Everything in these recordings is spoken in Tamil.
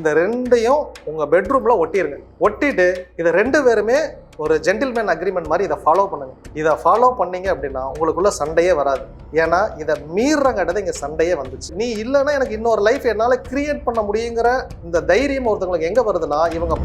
இந்த ரெண்டையும் உங்கள் பெட்ரூமில் ஒட்டிடுங்க ஒட்டிட்டு இதை ரெண்டு பேருமே ஒரு ஜென்டில்மேன் அக்ரிமெண்ட் மாதிரி இதை ஃபாலோ பண்ணுங்க. இதை ஃபாலோ பண்ணீங்க அப்படின்னா உங்களுக்குள்ள சண்டையே வராது. ஏன்னா இதை மீறங்காட்டது இங்கே சண்டையே வந்துச்சு. நீ இல்லைன்னா எனக்கு இன்னொரு லைஃப் என்னால் கிரியேட் பண்ண முடியுங்கிற இந்த தைரியம் ஒருத்தவங்களுக்கு எங்கே வருதுன்னா இவங்க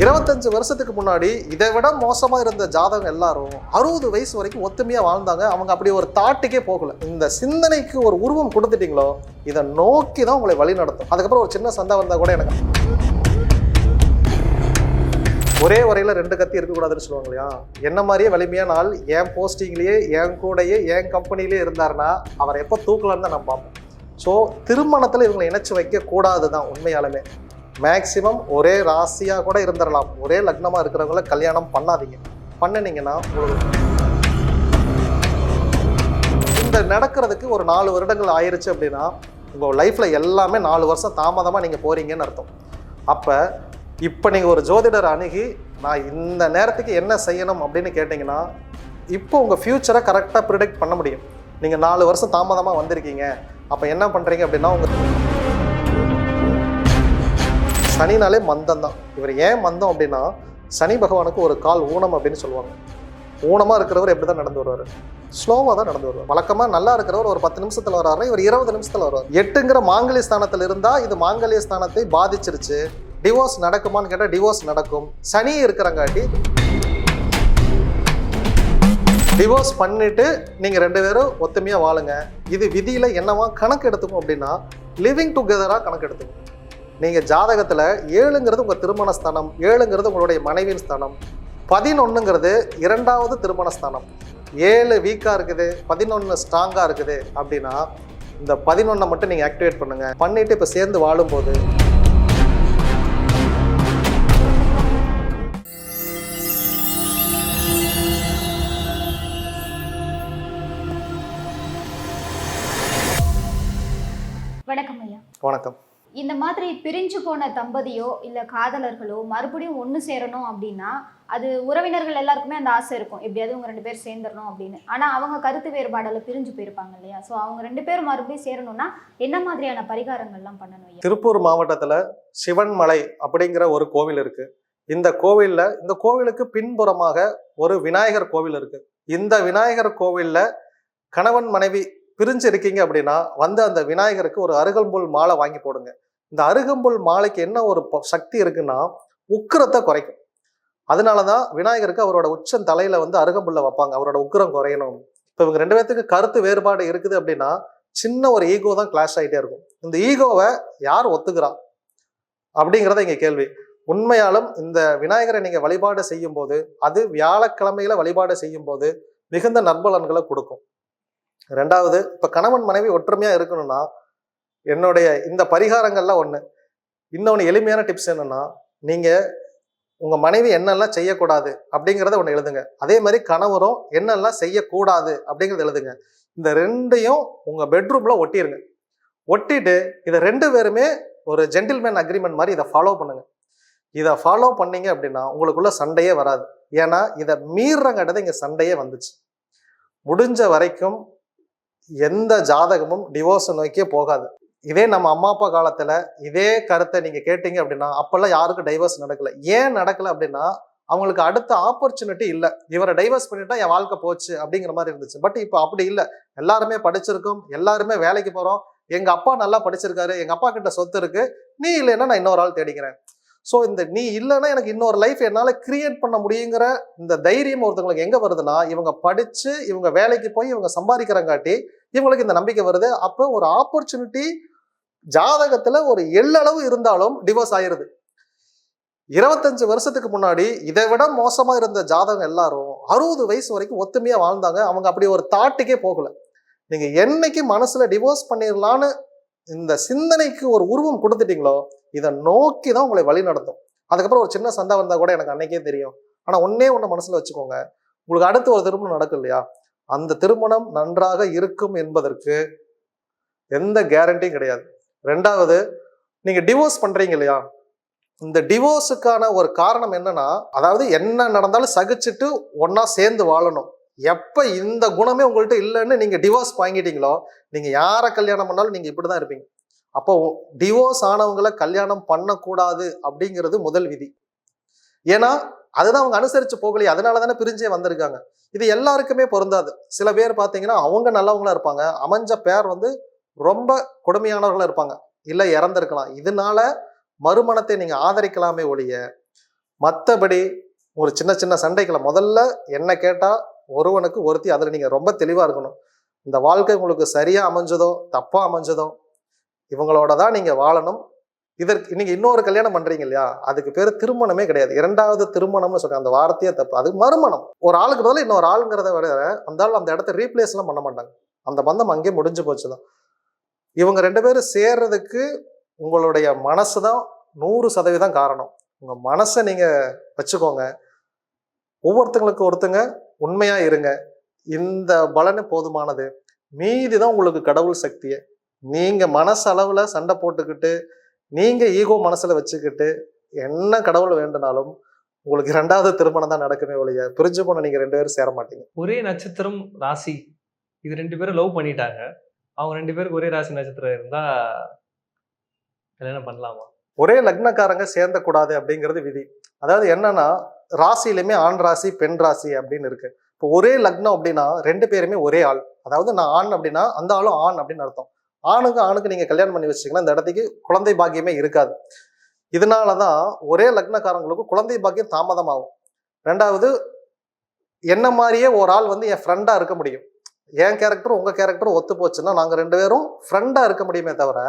இருபத்தஞ்சு வருஷத்துக்கு முன்னாடி இதை விட மோசமாக இருந்த ஜாதகம் எல்லாரும் அறுபது வயசு வரைக்கும் ஒத்துமையாக வாழ்ந்தாங்க. அவங்க அப்படி ஒரு தாட்டுக்கே போகல. இந்த சிந்தனைக்கு ஒரு உருவம் கொடுத்துட்டீங்களோ இதை நோக்கி தான் உங்களை வழி நடத்தும் அதுக்கப்புறம் ஒரு சின்ன சண்டை வந்தால் கூட எனக்கு ஒரே வரையில் ரெண்டு கத்தி இருக்கக்கூடாதுன்னு சொல்லுவாங்க இல்லையா? என்ன மாதிரியே வலிமையான ஆள் என் போஸ்டிங்லேயே என் கூடயே என் கம்பெனிலேயே இருந்தாருன்னா அவரை எப்போ தூக்கலான்னு தான் நான் பார்ப்போம் ஸோ திருமணத்தில் இவங்களை இணைச்சி வைக்க கூடாது தான் உண்மையாலுமே. மேக்சிமம் ஒரே ராசியாக கூட இருந்துடலாம் ஒரே லக்னமாக இருக்கிறவங்கள கல்யாணம் பண்ணாதீங்க. பண்ணினீங்கன்னா இந்த நடக்கிறதுக்கு ஒரு நாலு வருடங்கள் ஆயிடுச்சு அப்படின்னா உங்கள் லைஃப்பில் எல்லாமே நாலு வருஷம் தாமதமாக நீங்கள் போகிறீங்கன்னு அர்த்தம். அப்போ இப்போ நீங்கள் ஒரு ஜோதிடர் அணுகி நான் இந்த நேரத்துக்கு என்ன செய்யணும் அப்படின்னு கேட்டிங்கன்னா இப்போ உங்கள் ஃப்யூச்சரை கரெக்டாக ப்ரிடிக்ட் பண்ண முடியும். நீங்கள் நாலு வருஷம் தாமதமாக வந்திருக்கீங்க. அப்போ என்ன பண்ணுறீங்க அப்படின்னா உங்கள் சனினாலே மந்தம் தான் இவர் ஏன் மந்தம் அப்படின்னா சனி பகவானுக்கு ஒரு கால் ஊனம் அப்படின்னு சொல்லுவாங்க. ஊனமாக இருக்கிறவர் எப்படி தான் நடந்து வருவார்? ஸ்லோவாக தான் நடந்து வருவார். வழக்கமாக நல்லா இருக்கிறவர் ஒரு பத்து நிமிஷத்தில் வராருன்னா இவர் இருபது நிமிஷத்தில் வருவார். எட்டுங்கிற மாங்கலிய ஸ்தானத்தில் இருந்தால் இது மாங்கலிய ஸ்தானத்தை பாதிச்சிருச்சு. டிவோர்ஸ் நடக்குமான்னு கேட்டால் டிவோர்ஸ் நடக்கும். சனி இருக்கிறங்காட்டி டிவோர்ஸ் பண்ணிட்டு நீங்கள் ரெண்டு பேரும் ஒத்துமையாக வாழுங்க. இது விதியில் என்னவா கணக்கு எடுத்துக்கும் அப்படின்னா லிவிங் டுகெதராக கணக்கு எடுத்துக்கும். நீங்கள் ஜாதகத்தில் ஏழுங்கிறது உங்கள் திருமண ஸ்தானம் ஏழுங்கிறது உங்களுடைய மனைவியின் ஸ்தானம். பதினொன்றுங்கிறது இரண்டாவது திருமண ஸ்தானம். ஏழு வீக்காக இருக்குது பதினொன்று ஸ்ட்ராங்காக இருக்குது அப்படின்னா இந்த பதினொன்றை மட்டும் நீங்கள் ஆக்டிவேட் பண்ணுங்கள் பண்ணிவிட்டு இப்போ சேர்ந்து வாழும்போது. வணக்கம் ஐயா. வணக்கம். இந்த மாதிரி பிரிஞ்சு போன தம்பதியோ இல்ல காதலர்களோ மறுபடியும் ஒன்று சேரணும் அப்படின்னா அது உறவினர்கள் எல்லாருக்குமே அந்த ஆசை இருக்கும். எப்படியாவது இவங்க ரெண்டு பேர் சேர்ந்துடணும் அப்படின்னு. ஆனா அவங்க கருத்து வேறுபாடால பிரிஞ்சு போயிருப்பாங்க இல்லையா? ஸோ அவங்க ரெண்டு பேரும் மறுபடியும் சேரணும்னா என்ன மாதிரியான பரிகாரங்கள்லாம் பண்ணணும் திருப்பூர் மாவட்டத்தில் சிவன்மலை அப்படிங்கிற ஒரு கோவில் இருக்கு. இந்த கோவில்ல இந்த கோவிலுக்கு பின்புறமாக ஒரு விநாயகர் கோவில் இருக்கு. இந்த விநாயகர் கோவில்ல கணவன் மனைவி பிரிஞ்சு இருக்கீங்க அப்படின்னா வந்து அந்த விநாயகருக்கு ஒரு அருகம்புல் மாலை வாங்கி போடுங்க. இந்த அருகம்புல் மாலைக்கு என்ன ஒரு சக்தி இருக்குன்னா உக்கிரத்தை குறைக்கும். அதனால தான் விநாயகருக்கு அவரோட உச்சம் தலையில வந்து அருகம்புல்ல வைப்பாங்க. அவரோட உக்கிரம் குறையணும். இப்போ இவங்க ரெண்டு பேர்த்துக்கு கருத்து வேறுபாடு இருக்குது அப்படின்னா சின்ன ஒரு ஈகோ தான் கிளாஷ் ஆகிட்டே இருக்கும். இந்த ஈகோவை யார் ஒத்துக்கிறா? அப்படிங்கிறத இங்கே கேள்வி. உண்மையாலும் இந்த விநாயகரை நீங்கள் வழிபாடு செய்யும் போது அது வியாழக்கிழமையில வழிபாடு செய்யும் போது மிகுந்த நற்பலன்களை கொடுக்கும். ரெண்டாவது இப்போ கணவன் மனைவி ஒற்றுமையாக இருக்கணும்னா என்னுடைய இந்த பரிகாரங்கள்லாம் ஒன்று இன்னொன்று எளிமையான டிப்ஸ் என்னென்னா நீங்கள் உங்கள் மனைவி என்னெல்லாம் செய்யக்கூடாது அப்படிங்கிறத ஒன்று எழுதுங்க. அதே மாதிரி கணவரும் என்னெல்லாம் செய்யக்கூடாது அப்படிங்கிறத எழுதுங்க. இந்த ரெண்டையும் உங்கள் பெட்ரூமில் ஒட்டிடுங்க ஒட்டிட்டு இதை ரெண்டு பேருமே ஒரு ஜென்டில்மேன் அக்ரிமெண்ட் மாதிரி இதை ஃபாலோ பண்ணுங்க. இதை ஃபாலோ பண்ணீங்க அப்படின்னா உங்களுக்குள்ள சண்டையே வராது. ஏன்னா இதை மீறங்காட்டது இங்கே சண்டையே வந்துச்சு. முடிஞ்ச வரைக்கும் எந்த ஜாதகமும் டிவோர்ஸை நோக்கியே போகாது. இதே நம்ம அம்மா அப்பா காலத்துல இதே கருத்தை நீங்க கேட்டீங்க அப்படின்னா அப்பெல்லாம் யாருக்கும் டைவர்ஸ் நடக்கல. ஏன் நடக்கல அப்படின்னா அவங்களுக்கு அடுத்த ஆப்பர்ச்சுனிட்டி இல்லை. இவரை டைவர்ஸ் பண்ணிட்டா என் வாழ்க்கை போச்சு அப்படிங்கிற மாதிரி இருந்துச்சு. பட் இப்போ அப்படி இல்லை. எல்லாருமே படிச்சிருக்கோம். எல்லாருமே வேலைக்கு போறோம். எங்க அப்பா நல்லா படிச்சிருக்காரு. எங்க அப்பா கிட்ட சொத்து இருக்கு. நீ இல்லைன்னா நான் இன்னொரு ஆள் தேடிக்கிறேன். ஸோ இந்த நீ இல்லைன்னா எனக்கு இன்னொரு லைஃப் என்னால் கிரியேட் பண்ண முடியுங்கிற இந்த தைரியம் ஒருத்தவங்களுக்கு எங்கே வருதுன்னா இவங்க படித்து இவங்க வேலைக்கு போய் இவங்க சம்பாதிக்கிறங்காட்டி இவங்களுக்கு இந்த நம்பிக்கை வருது. அப்போ ஒரு ஆப்பர்ச்சுனிட்டி ஜாதகத்தில் ஒரு எள்ளளவு இருந்தாலும் டிவோர்ஸ் ஆயிடுது இருபத்தஞ்சு வருஷத்துக்கு முன்னாடி இதை விட மோசமாக இருந்த ஜாதகம் எல்லாரும் அறுபது வயசு வரைக்கும் ஒத்துமையாக வாழ்ந்தாங்க. அவங்க அப்படி ஒரு தாட்டுக்கே போகலை. நீங்கள் என்னைக்கு மனசில் டிவோர்ஸ் பண்ணிடலான்னு இந்த சிந்தனைக்கு ஒரு உருவம் கொடுத்துட்டீங்களோ இதை நோக்கி தான் உங்களை வழி நடத்தும். அதுக்கப்புறம் ஒரு சின்ன சண்டை வந்தால் கூட எனக்கு அன்னைக்கே தெரியும். ஆனால் ஒன்னே ஒன்று மனசில் வச்சுக்கோங்க. உங்களுக்கு அடுத்து ஒரு திருமணம் நடக்கும் இல்லையா? அந்த திருமணம் நன்றாக இருக்கும் என்பதற்கு எந்த கேரண்டியும் கிடையாது. ரெண்டாவது நீங்கள் டிவோர்ஸ் பண்ணுறீங்க இல்லையா? இந்த டிவோர்ஸுக்கான ஒரு காரணம் என்னன்னா அதாவது என்ன நடந்தாலும் சகிச்சுட்டு ஒன்றா சேர்ந்து வாழணும். எப்போ இந்த குணமே உங்கள்கிட்ட இல்லைன்னு நீங்கள் டிவோர்ஸ் வாங்கிட்டீங்களோ நீங்கள் யாரை கல்யாணம் பண்ணாலும் நீங்கள் இப்படி தான் இருப்பீங்க. அப்போ டிவோர்ஸ் ஆனவங்களை கல்யாணம் பண்ணக்கூடாது அப்படிங்கிறது முதல் விதி. ஏன்னா அதுதான் அவங்க அனுசரித்து போகலையே அதனால தானே பிரிஞ்சே வந்திருக்காங்க. இது எல்லாருக்குமே பொருந்தாது. சில பேர் பார்த்தீங்கன்னா அவங்க நல்லவங்களா இருப்பாங்க. அமைஞ்ச பேர் வந்து ரொம்ப கொடுமையானவர்களாக இருப்பாங்க. இல்லை இறந்துருக்கலாம். இதனால மறுமணத்தை நீங்கள் ஆதரிக்கலாமே ஒழிய மற்றபடி ஒரு சின்ன சின்ன சண்டைகளை முதல்ல என்ன கேட்டால் ஒருவனுக்கு ஒருத்தி அதில் நீங்கள் ரொம்ப தெளிவாக இருக்கணும். இந்த வாழ்க்கை உங்களுக்கு சரியாக அமைஞ்சதோ தப்பாக அமைஞ்சதோ இவங்களோட தான் நீங்கள் வாழணும். இதற்கு நீங்கள் இன்னொரு கல்யாணம் பண்ணுறீங்க இல்லையா? அதுக்கு பேர் திருமணமே கிடையாது. இரண்டாவது திருமணம்னு சொல்கிறாங்க அந்த வார்த்தையே தப்பு. அது மறுமணம். ஒரு ஆளுக்கு பதில் இன்னொரு ஆளுங்கிறத விட வந்தாலும் அந்த இடத்த ரீப்ளேஸ்லாம் பண்ண மாட்டாங்க. அந்த பந்தம் அங்கேயே முடிஞ்சு போச்சு தான் இவங்க ரெண்டு பேரும் சேர்றதுக்கு உங்களுடைய மனசு தான் நூறு சதவீதம் காரணம். உங்கள் மனசை நீங்கள் வச்சுக்கோங்க. ஒவ்வொருத்தங்களுக்கு ஒருத்தங்க உண்மையா இருங்க. இந்த பலனு போதுமானது. மீதி தான் உங்களுக்கு கடவுள் சக்தியே. நீங்க மனசளவுல சண்டை போட்டுக்கிட்டு நீங்க ஈகோ மனசுல வச்சுக்கிட்டு என்ன கடவுள் வேண்டுனாலும் உங்களுக்கு இரண்டாவது திருமணம் தான் நடக்குமே ஒழிய பிரிஞ்சு போன நீங்க ரெண்டு பேரும் சேர மாட்டீங்க. ஒரே நட்சத்திரம் ராசி இது ரெண்டு பேரும் லவ் பண்ணிட்டாங்க. அவங்க ரெண்டு பேருக்கு ஒரே ராசி நட்சத்திரம் இருந்தா கல்யாணம் பண்ணலாமா? ஒரே லக்னக்காரங்க சேர்ந்த கூடாது அப்படிங்கிறது விதி. அதாவது என்னன்னா ராசியிலுமே ஆண் ராசி பெண் ராசி அப்படின்னு இருக்கு. இப்போ ஒரே லக்னம் அப்படின்னா ரெண்டு பேருமே ஒரே ஆள். அதாவது நான் ஆண் அப்படின்னா அந்த ஆளும் ஆண் அப்படின்னு அர்த்தம். ஆணுக்கு ஆணுக்கு நீங்க கல்யாணம் பண்ணி வச்சிங்கன்னா இந்த இடத்துக்கு குழந்தை பாக்கியமே இருக்காது. இதனாலதான் ஒரே லக்னக்காரங்களுக்கு குழந்தை பாக்கியம் தாமதமாகும். ரெண்டாவது என்ன மாதிரியே ஒரு ஆள் வந்து என் ஃப்ரெண்டா இருக்க முடியும். என் கேரக்டரும் உங்க கேரக்டரும் ஒத்து போச்சுன்னா நாங்க ரெண்டு பேரும் ஃப்ரெண்டா இருக்க முடியுமே தவிர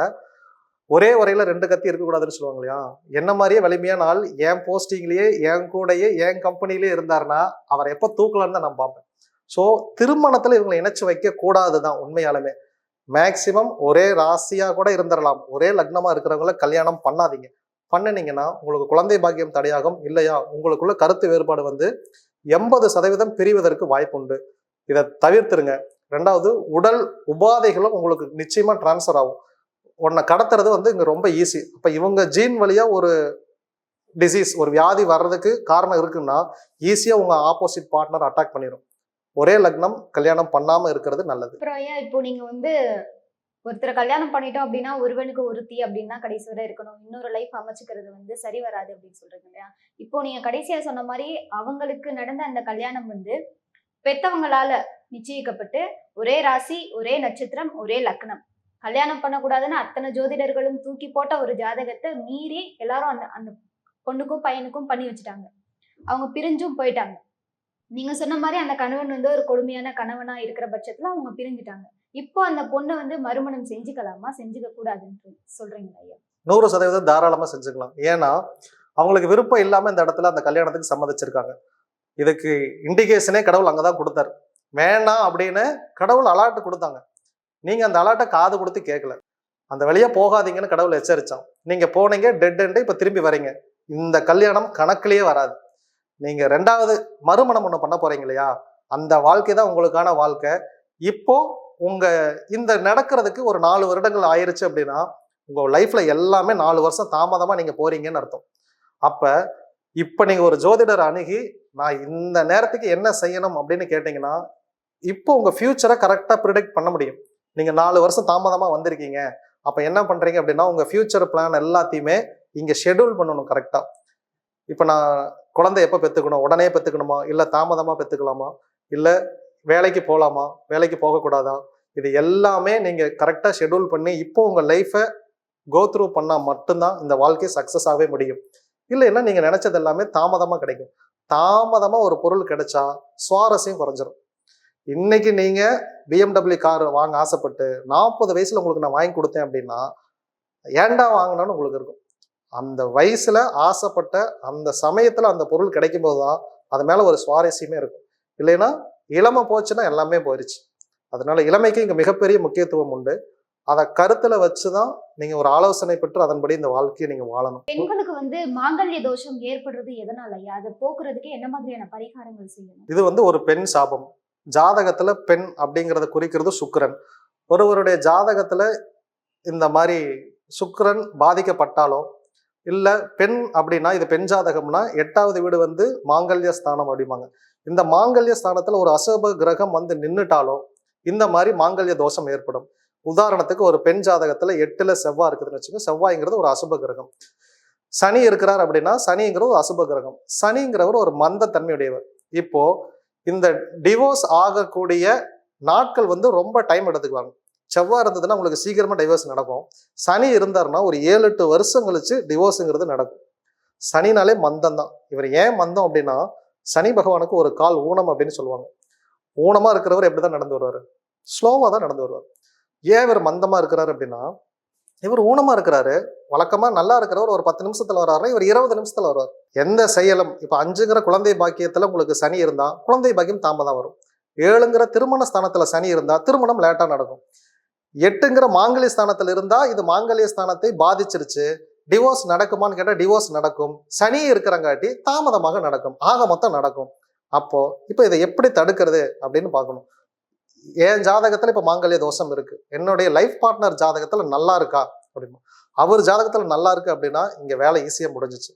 ஒரே உரையில ரெண்டு கத்தி இருக்கக்கூடாதுன்னு சொல்லுவாங்க இல்லையா? என்ன மாதிரியே வலிமையான ஆள் என் போஸ்டிங்லயே என் கூடயே என் கம்பெனிலேயே இருந்தாருன்னா அவரை எப்போ தூக்கலான்னு தான் நான் பார்ப்பேன். ஸோ திருமணத்தில் இவங்களை இணைச்சு வைக்க கூடாதுதான் உண்மையாலுமே. மேக்சிமம் ஒரே ராசியாக கூட இருந்துடலாம் ஒரே லக்னமாக இருக்கிறவங்கள கல்யாணம் பண்ணாதீங்க. பண்ணுனீங்கன்னா உங்களுக்கு குழந்தை பாக்கியம் தடையாகும். இல்லையா? உங்களுக்குள்ள கருத்து வேறுபாடு வந்து எண்பது சதவீதம் பிரிவதற்கு வாய்ப்புண்டு. இதை தவிர்த்துருங்க. ரெண்டாவது உடல் உபாதைகளும் உங்களுக்கு நிச்சயமா டிரான்ஸ்ஃபர் ஆகும். உன்னை கடத்துறது வந்து இங்கே ரொம்ப ஈஸி அப்போ இவங்க ஜீன் வழியாக ஒரு டிசீஸ் ஒரு வியாதி வர்றதுக்கு காரணம் இருக்குன்னா ஈஸியாக உங்கள் ஆப்போசிட் பார்ட்னர் அட்டாக் பண்ணிடும் ஒரே லக்னம் கல்யாணம் பண்ணாமல் இருக்கிறது நல்லது. அப்புறம் ஏன் இப்போ நீங்கள் வந்து ஒருத்தரை கல்யாணம் பண்ணிட்டோம் அப்படின்னா ஒருவனுக்கு ஒருத்தி அப்படின்னா கடைசி வரை இருக்கணும். இன்னொரு லைஃப் அமைச்சுக்கிறது வந்து சரி வராது அப்படின்னு சொல்றீங்க இல்லையா? இப்போ நீங்க கடைசியா சொன்ன மாதிரி அவங்களுக்கு நடந்த அந்த கல்யாணம் வந்து பெத்தவங்களால நிச்சயிக்கப்பட்டு ஒரே ராசி ஒரே நட்சத்திரம் ஒரே லக்னம். கல்யாணம் பண்ணக்கூடாதுன்னு அத்தனை ஜோதிடர்களும் தூக்கி போட்ட ஒரு ஜாதகத்தை மீறி எல்லாரும் அந்த அந்த பொண்ணுக்கும் பையனுக்கும் பண்ணி வச்சுட்டாங்க. அவங்க பிரிஞ்சும் போயிட்டாங்க. நீங்க சொன்ன மாதிரி அந்த கணவன் வந்து ஒரு கொடுமையான கணவனா இருக்கிற பட்சத்துல அவங்க பிரிஞ்சுட்டாங்க. இப்போ அந்த பொண்ணை வந்து மறுமணம் செஞ்சுக்கலாமா? செஞ்சுக்க கூடாதுன்னு சொல்றீங்க ஐயா? நூறு சதவீதம் தாராளமா செஞ்சுக்கலாம். ஏன்னா அவங்களுக்கு விருப்பம் இல்லாம இந்த இடத்துல அந்த கல்யாணத்துக்கு சம்மதிச்சிருக்காங்க. இதுக்கு இண்டிகேஷனே கடவுள் அங்கதான் கொடுத்தாரு. வேணாம் அப்படின்னு கடவுள் அலாட்டு கொடுத்தாங்க. நீங்கள் அந்த அலாட்டை காது கொடுத்து கேட்கல அந்த வழியாக போகாதீங்கன்னு கடவுள் எச்சரித்தான் நீங்கள் போனீங்க டெட் எண்டு இப்போ திரும்பி வரீங்க. இந்த கல்யாணம் கணக்குலேயே வராது. நீங்கள் ரெண்டாவது மறுமணம் ஒன்று பண்ண போகிறீங்க இல்லையா? அந்த வாழ்க்கை தான் உங்களுக்கான வாழ்க்கை. இப்போ உங்கள் இந்த நடக்கிறதுக்கு ஒரு நாலு வருடங்கள் ஆயிடுச்சு அப்படின்னா உங்கள் லைஃப்பில் எல்லாமே நாலு வருஷம் தாமதமாக நீங்கள் போகிறீங்கன்னு அர்த்தம். அப்போ இப்போ நீங்கள் ஒரு ஜோதிடர் அணுகி நான் இந்த நேரத்துக்கு என்ன செய்யணும் அப்படின்னு கேட்டிங்கன்னா இப்போ உங்கள் ஃப்யூச்சரை கரெக்டாக ப்ரிடிக்ட் பண்ண முடியும். நீங்கள் நாலு வருஷம் தாமதமாக வந்திருக்கீங்க. அப்போ என்ன பண்ணுறீங்க அப்படின்னா உங்கள் ஃப்யூச்சர் பிளான் எல்லாத்தையுமே இங்கே ஷெட்யூல் பண்ணணும் கரெக்டாக இப்போ நான் குழந்தை எப்போ பெற்றுக்கணும் உடனே பெற்றுக்கணுமா இல்லை தாமதமாக பெற்றுக்கலாமா இல்லை வேலைக்கு போகலாமா வேலைக்கு போகக்கூடாதா? இது எல்லாமே நீங்கள் கரெக்டாக ஷெட்யூல் பண்ணி இப்போ உங்கள் லைஃபை கோ த்ரூ மட்டும்தான் இந்த வாழ்க்கை சக்ஸஸ் ஆகவே முடியும். இல்லைன்னா நீங்கள் நினச்சது எல்லாமே தாமதமாக கிடைக்கும். தாமதமாக ஒரு பொருள் கிடைச்சா சுவாரஸ்யம் குறைஞ்சிரும். இன்னைக்கு நீங்க பிஎம்டபிள்யூ கார் வாங்க ஆசைப்பட்டு நாற்பது வயசுல உங்களுக்கு நான் வாங்கி கொடுத்தேன் அப்படின்னா ஏன்டா வாங்கினான்னு உங்களுக்கு இருக்கும். அந்த வயசுல ஆசைப்பட்ட அந்த சமயத்துல அந்த பொருள் கிடைக்கும் போதுதான் அது மேல ஒரு சுவாரஸ்யமே இருக்கும். இல்லைன்னா இளமை போச்சுன்னா எல்லாமே போயிடுச்சு அதனால இளமைக்கு இங்க மிகப்பெரிய முக்கியத்துவம் உண்டு. அதை கருத்துல வச்சுதான் நீங்க ஒரு ஆலோசனை பெற்று அதன்படி இந்த வாழ்க்கையை நீங்க வாழணும். பெண்களுக்கு வந்து மாங்கல்ய தோஷம் ஏற்படுறது எதனால அதை போக்குறதுக்கு என்ன மாதிரியான பரிகாரங்கள் செய்யணும்? இது வந்து ஒரு பெண் சாபம். ஜாதகத்துல பெண் அப்படிங்கிறத குறிக்கிறது சுக்கிரன். ஒருவருடைய ஜாதகத்துல இந்த மாதிரி சுக்கரன் பாதிக்கப்பட்டாலோ இல்லை பெண் அப்படின்னா இது பெண் ஜாதகம்னா எட்டாவது வீடு வந்து மாங்கல்ய ஸ்தானம் அப்படிம்பாங்க. இந்த மாங்கல்ய ஸ்தானத்தில் ஒரு அசோப கிரகம் வந்து நின்றுட்டாலோ இந்த மாதிரி மாங்கல்ய தோஷம் ஏற்படும். உதாரணத்துக்கு ஒரு பெண் ஜாதகத்தில் எட்டில் செவ்வாய் இருக்குதுன்னு வச்சுக்கோங்க. செவ்வாய்ங்கிறது ஒரு அசுப கிரகம். சனி இருக்கிறார் அப்படின்னா சனிங்கிறது ஒரு அசுப கிரகம். சனிங்கிறவர் ஒரு மந்த தன்மையுடையவர் இப்போ இந்த டிவோர்ஸ் ஆகக்கூடிய நாட்கள் வந்து ரொம்ப டைம் எடுத்துக்குவாங்க. செவ்வாய் இருந்ததுன்னா உங்களுக்கு சீக்கிரமாக டிவோர்ஸ் நடக்கும். சனி இருந்தாருன்னா ஒரு ஏழு எட்டு வருஷம் கழிச்சு டிவோர்ஸுங்கிறது நடக்கும். சனினாலே மந்தம் தான் இவர் ஏன் மந்தம் அப்படின்னா சனி பகவானுக்கு ஒரு கால் ஊனம் அப்படின்னு சொல்லுவாங்க. ஊனமாக இருக்கிறவர் எப்படிதான் நடந்து வருவார்? ஸ்லோவாக தான் நடந்து வருவார். ஏன் இவர் மந்தமாக இருக்கிறாரு அப்படின்னா இவர் ஊனமாக இருக்கிறாரு. வழக்கமாக நல்லா இருக்கிறவர் ஒரு பத்து நிமிஷத்தில் வர்றாருன்னா இவர் இருபது நிமிஷத்தில் வருவார். எந்த செயலும் இப்போ அஞ்சுங்கிற குழந்தை பாக்கியத்தில் உங்களுக்கு சனி இருந்தால் குழந்தை பாக்கியம் தாமதம் வரும். ஏழுங்கிற திருமண ஸ்தானத்தில் சனி இருந்தால் திருமணம் லேட்டாக நடக்கும். எட்டுங்கிற மாங்கலிய ஸ்தானத்தில் இருந்தால் இது மாங்கல்ய ஸ்தானத்தை பாதிச்சிருச்சு. டிவோர்ஸ் நடக்குமான்னு கேட்டால் டிவோர்ஸ் நடக்கும். சனி இருக்கிறங்காட்டி தாமதமாக நடக்கும். ஆக மொத்தம் நடக்கும். அப்போது இப்போ இதை எப்படி தடுக்கிறது அப்படின்னு பார்க்கணும். என் ஜாதகத்தில் இப்போ மாங்கல்ய தோஷம் இருக்குது என்னுடைய லைஃப் பார்ட்னர் ஜாதகத்தில் நல்லா இருக்கா அப்படின்னு. அவர் ஜாதகத்தில் நல்லா இருக்கு அப்படின்னா இங்கே வேலை ஈஸியாக முடிஞ்சிச்சு.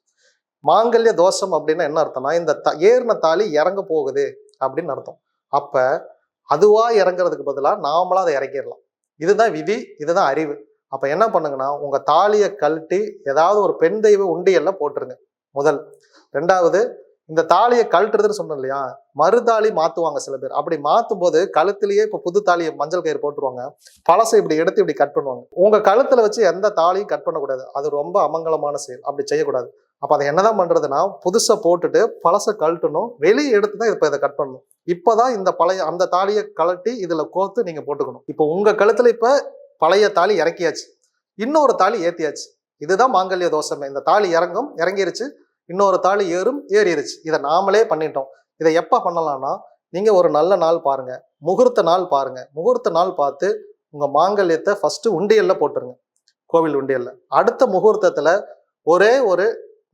மாங்கல்ய தோஷம் அப்படின்னா என்ன அர்த்தம்னா இந்த த ஏறின தாலி இறங்க போகுது அப்படின்னு அர்த்தம். அப்போ அதுவா இறங்குறதுக்கு பதிலாக நாமளாக அதை இறக்கிடலாம். இதுதான் விதி இதுதான் அறிவு. அப்போ என்ன பண்ணுங்கன்னா உங்கள் தாலியை கழட்டி ஏதாவது ஒரு பெண் தெய்வ உண்டியல்ல போட்டுருங்க. முதல். ரெண்டாவது இந்த தாலியை கழட்டுறதுன்னு சொன்னோம் இல்லையா மறுதாலி மாற்றுவாங்க சில பேர். அப்படி மாற்றும் போது கழுத்துலேயே இப்போ புது தாலியை மஞ்சள் கயிறு போட்டுருவாங்க. பழசை இப்படி எடுத்து இப்படி கட் பண்ணுவாங்க. உங்கள் கழுத்தில் வச்சு எந்த தாலியும் கட் பண்ணக்கூடாது. அது ரொம்ப அமங்கலமான செயல். அப்படி செய்யக்கூடாது. அப்போ அதை என்னதான் பண்ணுறதுன்னா புதுசாக போட்டுட்டு பழசை கழட்டணும். வெளியே எடுத்து தான் இப்போ இதை கட் பண்ணணும். இப்போ தான் இந்த பழைய அந்த தாலியை கழட்டி இதில் கோர்த்து நீங்கள் போட்டுக்கணும். இப்போ உங்கள் கழுத்தில் இப்போ பழைய தாலி இறக்கியாச்சு. இன்னொரு தாலி ஏற்றியாச்சு இதுதான் மாங்கல்ய தோஷமே. இந்த தாலி இறங்கும் இறங்கிருச்சு. இன்னொரு தாலி ஏறும் ஏறிடுச்சு இதை நாமளே பண்ணிட்டோம். இதை எப்போ பண்ணலாம்னா நீங்கள் ஒரு நல்ல நாள் பாருங்கள் முகூர்த்த நாள் பாருங்கள் முகூர்த்த நாள் பார்த்து உங்கள் மாங்கல்யத்தை ஃபஸ்ட்டு உண்டியலில் போட்டுருங்க. கோவில் உண்டியலில். அடுத்த முகூர்த்தத்தில் ஒரே ஒரு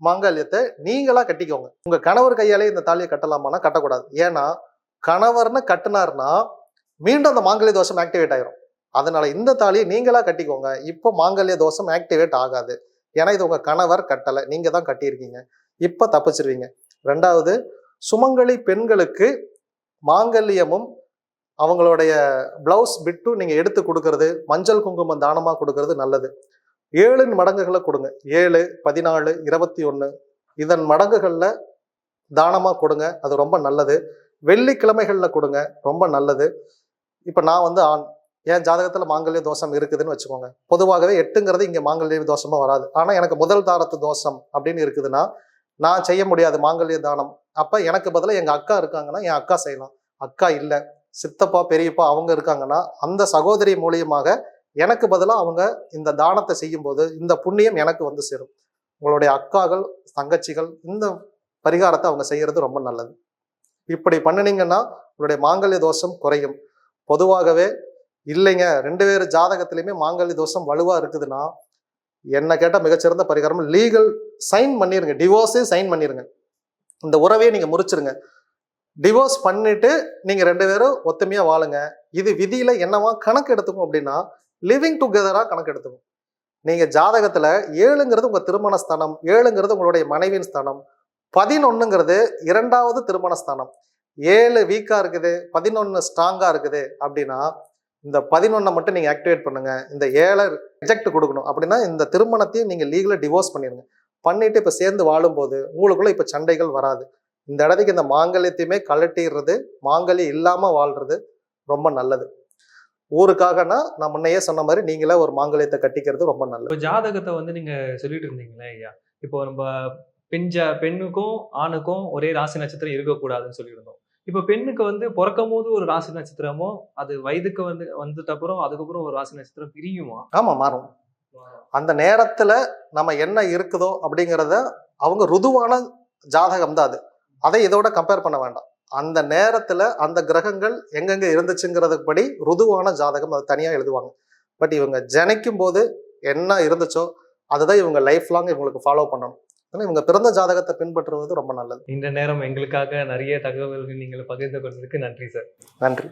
மாங்கல்யத்தை நீங்களா கட்டிக்கோங்க. உங்க கணவர் கையாலே இந்த தாலியை கட்டலாமான்னா கட்டக்கூடாது. ஏன்னா கணவர்னு கட்டினார்னா மீண்டும் அந்த மாங்கல்ய தோஷம் ஆக்டிவேட் ஆயிரும். அதனால இந்த தாலியை நீங்களா கட்டிக்கோங்க. இப்போ மாங்கல்ய தோஷம் ஆக்டிவேட் ஆகாது. ஏன்னா இது உங்க கணவர் கட்டலை. நீங்க தான் கட்டியிருக்கீங்க. இப்போ தப்பிச்சிருவீங்க. ரெண்டாவது சுமங்கலி பெண்களுக்கு மாங்கல்யமும் அவங்களுடைய பிளவுஸ் பிட்டும் நீங்க எடுத்து கொடுக்கறது மஞ்சள் குங்குமம் தானமா கொடுக்கறது நல்லது. ஏழின் மடங்குகளை கொடுங்க. ஏழு பதினாலு இருபத்தி ஒன்று இதன் மடங்குகளில் தானமாக கொடுங்க. அது ரொம்ப நல்லது. வெள்ளிக்கிழமைகளில் கொடுங்க. ரொம்ப நல்லது. இப்போ நான் வந்து ஆண். என் ஜாதகத்தில் மாங்கல்ய தோஷம் இருக்குதுன்னு வச்சுக்கோங்க. பொதுவாகவே எட்டுங்கிறது இங்கே மாங்கல்ய தோஷமாக வராது. ஆனால் எனக்கு முதல் தாரத்து தோஷம் அப்படின்னு இருக்குதுன்னா நான் செய்ய முடியாது மாங்கல்ய தானம். அப்போ எனக்கு பதிலாக எங்கள் அக்கா இருக்காங்கன்னா என் அக்கா செய்யலாம். அக்கா இல்லை. சித்தப்பா பெரியப்பா அவங்க இருக்காங்கன்னா அந்த சகோதரி மூலியமாக எனக்கு பதிலாக அவங்க இந்த தானத்தை செய்யும்போது இந்த புண்ணியம் எனக்கு வந்து சேரும். உங்களுடைய அக்காகள் தங்கச்சிகள் இந்த பரிகாரத்தை அவங்க செய்கிறது ரொம்ப நல்லது. இப்படி பண்ணினீங்கன்னா உங்களுடைய மாங்கல்ய தோஷம் குறையும். பொதுவாகவே இல்லைங்க ரெண்டு பேர் ஜாதகத்திலையுமே மாங்கல்ய தோஷம் வலுவாக இருக்குதுன்னா என்ன கேட்டால் மிகச்சிறந்த பரிகாரம் லீகல் சைன் பண்ணிடுங்க டிவோர்ஸே சைன் பண்ணிடுங்க இந்த உறவையே நீங்கள் முறிச்சிருங்க. டிவோர்ஸ் பண்ணிட்டு நீங்கள் ரெண்டு பேரும் ஒத்துமையாக வாழுங்க. இது விதியில் என்னவா கணக்கு எடுத்துக்கும் அப்படின்னா லிவிங் டுகெதராக கணக்கு நீங்கள் ஜாதகத்தில் ஏழுங்கிறது உங்கள் திருமண ஸ்தானம் ஏழுங்கிறது உங்களுடைய மனைவியின் ஸ்தானம் பதினொன்னுங்கிறது இரண்டாவது திருமண ஸ்தானம். ஏழு வீக்காக இருக்குது பதினொன்று ஸ்ட்ராங்காக இருக்குது அப்படின்னா இந்த பதினொன்னை மட்டும் நீங்கள் ஆக்டிவேட் பண்ணுங்கள் இந்த ஏழை ரிஜெக்ட் கொடுக்கணும். அப்படின்னா இந்த திருமணத்தையும் நீங்கள் லீகலாக டிவோர்ஸ் பண்ணிடுங்க. பண்ணிட்டு இப்போ சேர்ந்து வாழும்போது உங்களுக்குள்ள இப்போ சண்டைகள் வராது. இந்த இடத்துக்கு இந்த மாங்கல்யத்தையுமே கழட்டிடுறது மாங்கல்யம் இல்லாமல் வாழ்கிறது ரொம்ப நல்லது. ஊருக்காகனா? நான் முன்னையே சொன்ன மாதிரி நீங்களே ஒரு மாங்கல்யத்தை கட்டிக்கிறது ரொம்ப நல்லது. இப்போ ஜாதகத்தை வந்து நீங்க சொல்லிட்டு இருந்தீங்களே ஐயா? இப்போ நம்ம பெண் ஜா பெண்ணுக்கும் ஆணுக்கும் ஒரே ராசி நட்சத்திரம் இருக்கக்கூடாதுன்னு சொல்லியிருந்தோம். இப்போ பெண்ணுக்கு வந்து பிறக்கும் போது ஒரு ராசி நட்சத்திரமோ அது வயதுக்கு வந்து வந்துட்ட அப்புறம் அதுக்கப்புறம் ஒரு ராசி நட்சத்திரம் பிரியுமா? ஆமா மாறும். அந்த நேரத்துல நம்ம என்ன இருக்குதோ அப்படிங்கிறத அவங்க ருதுவான ஜாதகம் தான் அது. அதை இதோட கம்பேர் பண்ண வேண்டாம். அந்த நேரத்துல அந்த கிரகங்கள் எங்கெங்க இருந்துச்சுங்கிறதுக்கு படி ருதுவான ஜாதகம் அதை தனியா எழுதுவாங்க. பட் இவங்க ஜனிக்கும் போது என்ன இருந்துச்சோ அதுதான் இவங்க லைஃப் லாங் இவங்களுக்கு ஃபாலோ பண்ணணும். ஆனா இவங்க பிறந்த ஜாதகத்தை பின்பற்றுவது ரொம்ப நல்லது. இந்த நேரம் எங்களுக்காக நிறைய தகவல்கள் நீங்கள் பகிர்ந்து கொண்டதுக்கு நன்றி சார். நன்றி.